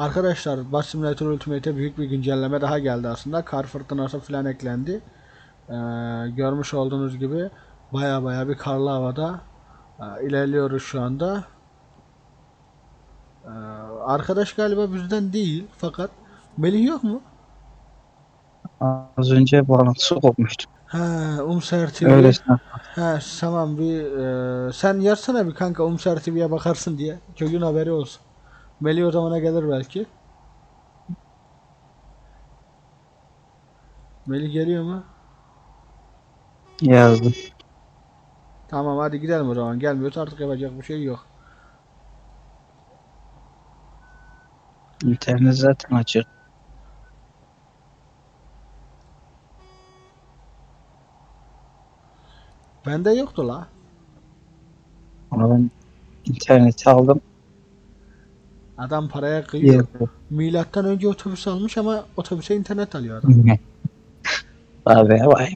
Arkadaşlar Bus Simulator Ultimate'e büyük bir güncelleme daha geldi aslında. Kar fırtınası falan eklendi. Ee, görmüş olduğunuz gibi baya baya bir karlı havada e, ilerliyoruz şu anda. Ee, arkadaş galiba bizden değil fakat Melih yok mu? Az önce bağlantısı kopmuştu. Ha, Umser TV. Ha, tamam bir e, sen yazsana bir kanka Umser TV'ye bakarsın diye. Çocuğun haberi olsun. Melih o zamana gelir belki. Melih geliyor mu? Yazdım. Tamam hadi gidelim o zaman. Gelmiyorsa artık yapacak bir şey yok. İnternet zaten açık. Bende yoktu la. Ama ben interneti aldım. Adam paraya kıyıyor. Yazdım. Milattan önce otobüs almış ama otobüse internet alıyor adam. Abi vay.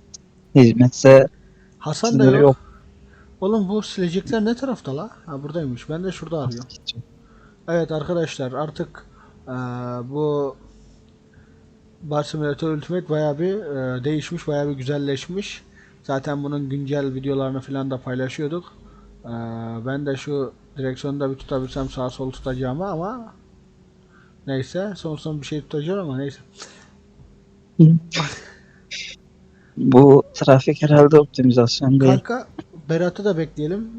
Hizmetse Hasan da yok. yok. Oğlum bu silecekler ne tarafta la? Ha buradaymış. Ben de şurada arıyorum. Evet arkadaşlar artık eee, bu Bar Simulator Ultimate bayağı bir eee, değişmiş, bayağı bir güzelleşmiş. Zaten bunun güncel videolarını falan da paylaşıyorduk. Eee, ben de şu direksiyonu da bir tutabilsem sağ sol tutacağımı ama neyse son son bir şey tutacağım ama neyse. Bu trafik herhalde optimizasyon değil. Kanka Berat'ı da bekleyelim.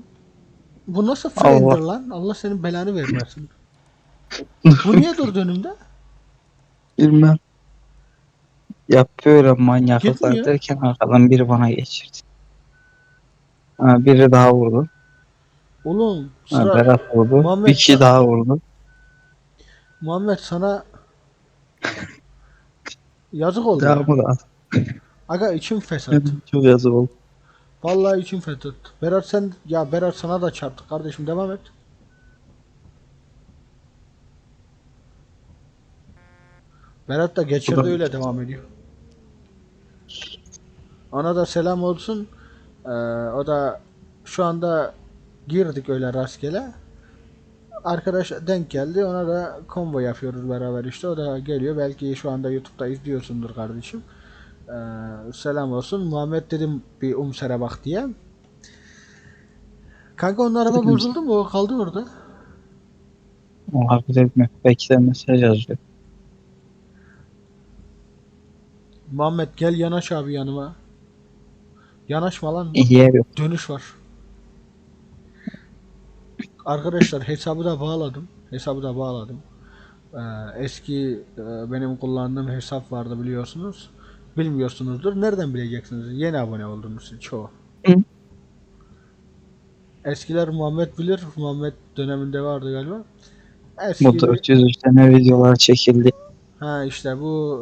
Bu nasıl frendir lan? Allah senin belanı vermesin. Bu niye durdu önümde? Bilmem. Yapıyorum manyaklıklar Gitmiyor. derken arkadan biri bana geçirdi. Ha, biri daha vurdu. Oğlum Ha, sıra Berat vurdu. Muhammed bir kişi ya. daha vurdu. Muhammed sana yazık oldu. Devamı da Aga içim fesat. çok yazık oldu. Vallahi içim fesat. Berat sen ya Berat sana da çarptı kardeşim devam et. Berat da geçirdi da- öyle devam ediyor. Ona da selam olsun. Ee, o da şu anda girdik öyle rastgele. Arkadaş denk geldi. Ona da combo yapıyoruz beraber işte. O da geliyor. Belki şu anda YouTube'da izliyorsundur kardeşim. Ee, selam olsun. Muhammed dedim bir Umser'e bak diye. Kanka onun araba Dedim. bozuldu mu? O kaldı orada. Olabilir mi? Belki de mesaj yazıyor. Muhammed gel yanaş abi yanıma. Yanaşma lan. Yer yok. Dönüş var. Arkadaşlar hesabı da bağladım. Hesabı da bağladım. Ee, eski e, benim kullandığım hesap vardı biliyorsunuz. Bilmiyorsunuzdur. Nereden bileceksiniz? Yeni abone oldunuz siz çoğu. Eskiler Muhammed bilir. Muhammed döneminde vardı galiba. Eski 403 tane videolar çekildi. Ha işte bu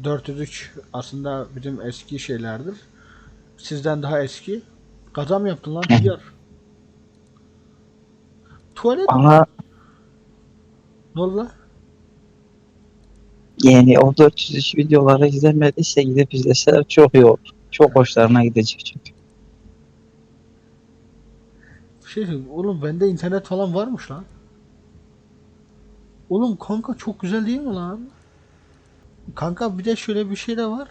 e, 403 aslında bizim eski şeylerdir. Sizden daha eski. Kaza mı yaptın lan? Hıyar. Tuvalet Ama ne oldu lan? yani o 403 videoları izlemediyse gidip izleseler çok iyi olur. Çok hoşlarına gidecek çünkü. Bir şey söyleyeyim. Oğlum bende internet falan varmış lan. Oğlum kanka çok güzel değil mi lan? Kanka bir de şöyle bir şey de var.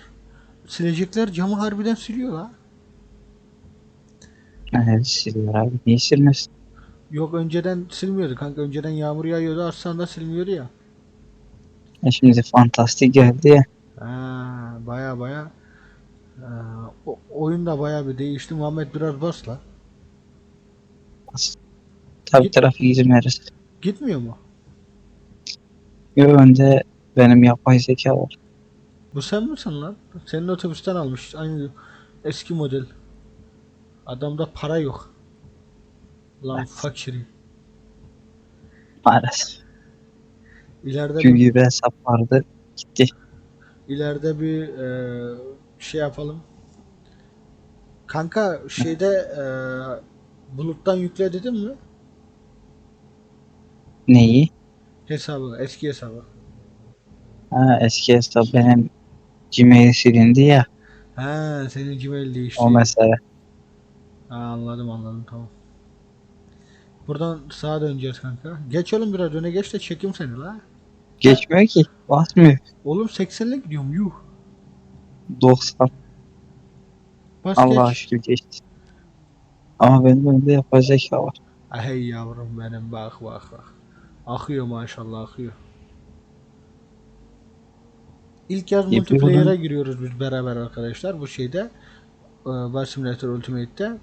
Silecekler camı harbiden siliyor lan. Yani siliyor abi. Niye silmesin? Yok önceden silmiyordu kanka. Önceden yağmur yağıyordu. Aslında silmiyordu ya. Ya şimdi fantastik geldi ya. Ha, baya baya Ee, o, oyun da baya bir değişti. Muhammed biraz bas la. Tabii Git. trafik izin verir. Gitmiyor mu? Yo önde benim yapay zeka var. Bu sen misin lan? Senin otobüsten almış. Aynı eski model. Adamda para yok. Lan fakiri. Maalesef. İleride bir, Çünkü bir hesap vardı. Gitti. ileride bir e, şey yapalım. Kanka şeyde e, buluttan yükle dedim mi? Neyi? Hesabı, eski hesabı. Ha, eski hesap benim Gmail silindi ya. Ha, senin Gmail değişti. O mesele. Ha, anladım anladım tamam. Buradan sağa döneceğiz kanka. Geç oğlum biraz öne geç de çekeyim seni la. Geçmiyor ki. Basmıyor. Oğlum 80'le gidiyorum yuh. 90. Bas Allah'a geç. şükür geçti. Ama benim önümde yapay zeka var. Ah, Hey yavrum benim bak bak bak. Akıyor maşallah akıyor. İlk yaz multiplayer'a giriyoruz biz beraber arkadaşlar bu şeyde. Bar Simulator Ultimate'te.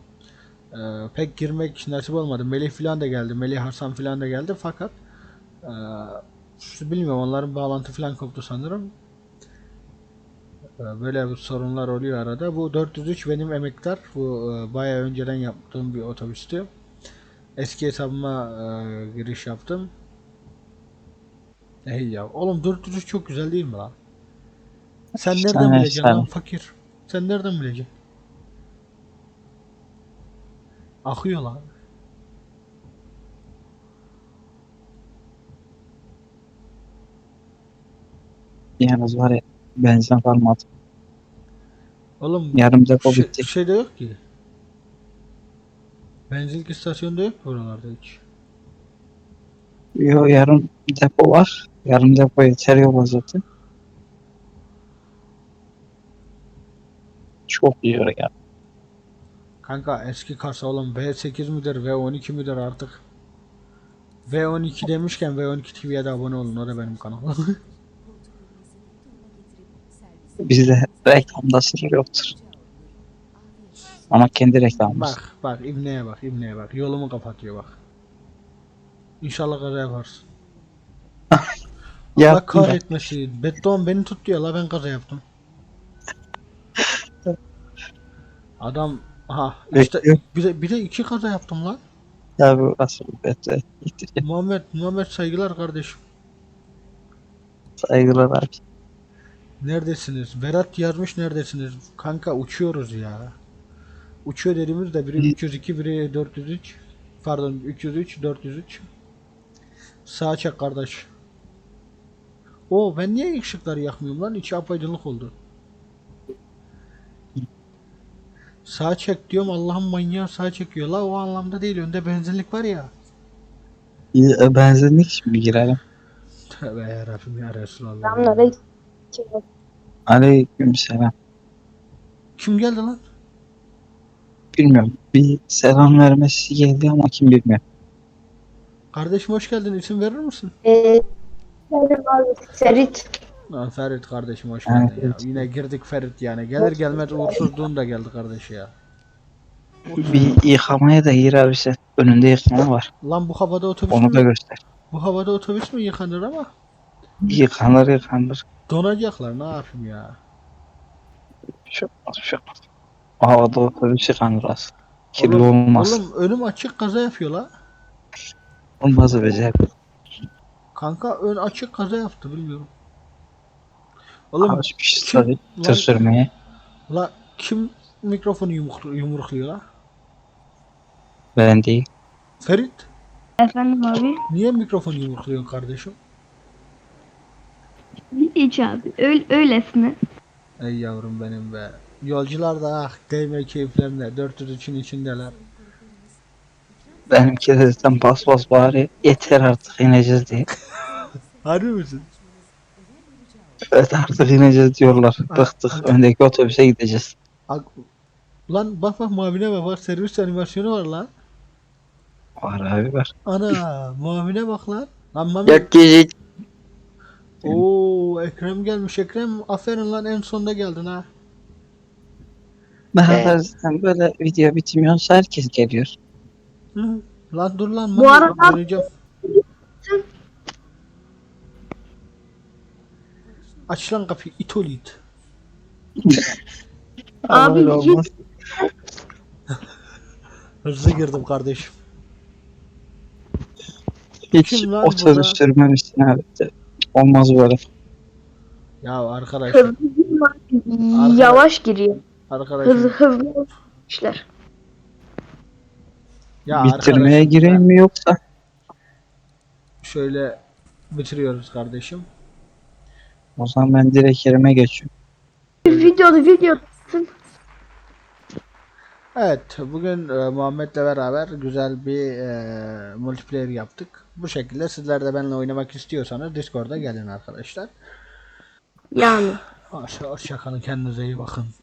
E, pek girmek nasip olmadı. Melih falan da geldi. Melih Hasan falan da geldi fakat e, bilmiyorum onların bağlantı falan koptu sanırım. E, Böyle sorunlar oluyor arada. Bu 403 benim emektar. Bu e, bayağı önceden yaptığım bir otobüstü. Eski hesabıma e, giriş yaptım. Ey ya. Oğlum 403 çok güzel değil mi lan? Sen nereden bileceksin lan fakir? Sen nereden bileceksin? Akıyor lan. Yalnız var ya benzin kalmadı. Oğlum Yarım depo şey, bitti. şeyde yok ki. Benzinlik istasyonunda yok buralarda hiç. Yo, yarım depo var. Yarım depo yeter yok zaten. Çok yiyor ya. Kanka eski kasa oğlum V8 midir V12 midir artık? V12 demişken V12 TV'ye de abone olun o da benim kanalım. Bizde reklamda sınır yoktur. Ama kendi reklamımız. bak bak İbne'ye bak İbne'ye bak yolumu kapatıyor bak. İnşallah kaza yaparsın. Allah kahretmesin. Beton beni tuttu ya la ben kaza yaptım. Adam aha işte Bekliyor. bir de, bir de iki kaza yaptım lan. Ya bu asıl bete. İttir. Muhammed Muhammed saygılar kardeşim. Saygılar abi. Neredesiniz? Berat yazmış neredesiniz? Kanka uçuyoruz ya. Uçuyor dediğimiz de biri 302 biri 403. Pardon 303 403. Sağa çek kardeş. O ben niye ışıkları yakmıyorum lan? İçi apaydınlık oldu. Sağa çek diyorum Allah'ın manyağı sağa çekiyor. La o anlamda değil. Önde benzinlik var ya. E, benzinlik mi girelim? Tövbe yarabbim ya Resulallah. Aleyküm selam. Kim geldi lan? Bilmiyorum. Bir selam vermesi geldi ama kim bilmiyor. Kardeşim hoş geldin. İsim verir misin? Ee, benim abi Ferit. Lan Ferit kardeşim hoş geldin ya. Yine girdik Ferit yani. Gelir gelmez uğursuzluğun da geldi kardeş ya. Bir yıkamaya da gir abi sen. Önünde yıkama var. Lan bu havada otobüs Onu da mü? göster. Bu havada otobüs mü yıkanır ama? Yıkanır yıkanır. Donacaklar ne yapayım ya. Bir şey olmaz bir şey olmaz. O havada otobüs yıkanır az. Kirli Oğlum- olmaz. Oğlum önüm açık kaza yapıyor la. Olmaz becer. Kanka ön açık kaza yaptı bilmiyorum. Oğlum tabii lan- tır sürmeye. la kim mikrofonu yumruk, yumrukluyor la? Ben değil. Ferit Efendim abi? niye mikrofonu yumrukluyorsun kardeşim? Hiç abi. Öyle, öylesine. Ey yavrum benim be. Yolcular da ah değme keyiflerine 403'ün içindeler. Benimki de zaten bas bas bari yeter artık ineceğiz diye. Harbi misin? Evet artık ineceğiz diyorlar. Bıktık. Öndeki otobüse gideceğiz. Ak- Lan bak bak mavine bak bak servis animasyonu var lan. Var abi var. Ana mavine bak lan. Lan mami. Yak gece Oo Ekrem gelmiş Ekrem aferin lan en sonda geldin ha. Daha zaten böyle video bitmiyorsa herkes geliyor. Hı. Lan dur lan Bu mami, arada- döneceğim. Aç lan kapıyı itol it. Ama Abi, öyle olmaz. Hızlı girdim kardeşim. Hiç Kim lan otobüs burada? sürmemişsin abi. Olmaz böyle. Ya arkadaş Hızlı Yavaş giriyor. Hızlı arkadaşım hızlı işler. ya Bitirmeye arkadaşım, gireyim mi yoksa? Şöyle bitiriyoruz kardeşim. O zaman ben direkt yerime geçiyorum. Videoda video. Evet, bugün e, Muhammed'le beraber güzel bir e, multiplayer yaptık. Bu şekilde sizler de benimle oynamak istiyorsanız Discord'a gelin arkadaşlar. Yani. Hoşça, hoşça kalın, kendinize iyi bakın.